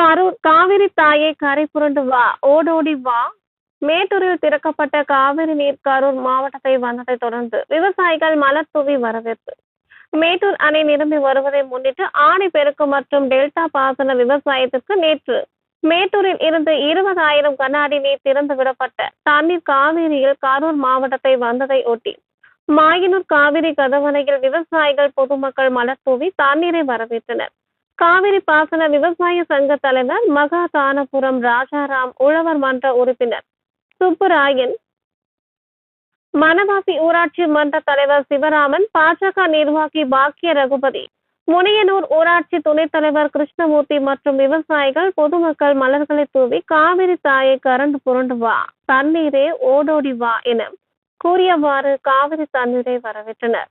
கரூர் காவிரி தாயை கரை புரண்டு வா ஓடோடி வா. மேட்டூரில் திறக்கப்பட்ட காவிரி நீர் கரூர் மாவட்டத்தை வந்ததை தொடர்ந்து விவசாயிகள் மலர் தூவி வரவேற்பு. மேட்டூர் அணை நிரம்பி வருவதை முன்னிட்டு ஆணி பெருக்கு மற்றும் டெல்டா பாசன விவசாயத்திற்கு நேற்று மேட்டூரில் இருந்து இருபதாயிரம் கண்ணாடி நீர் திறந்து விடப்பட்ட தண்ணீர் காவிரியில் கரூர் மாவட்டத்தை வந்ததை ஒட்டி மாயனூர் காவிரி கதவணையில் விவசாயிகள் பொதுமக்கள் மலர் தூவி தண்ணீரை வரவேற்றனர். காவிரி பாசன விவசாய சங்க தலைவர் மகா தானபுரம் ராஜாராம் உழவர் மன்ற உறுப்பினர் சுப்புராயன் மணவாசி ஊராட்சி மன்ற தலைவர் சிவராமன் பாஜக நிர்வாகி பாக்கிய ரகுபதி முனியனூர் ஊராட்சி துணைத் தலைவர் கிருஷ்ணமூர்த்தி மற்றும் விவசாயிகள் பொதுமக்கள் மலர்களை தூவி காவிரி தாயை கரண்டு புரண்டு வா தண்ணீரே ஓடோடி வா என கூறியவாறு காவிரி தண்ணீரை வரவேற்றனர்.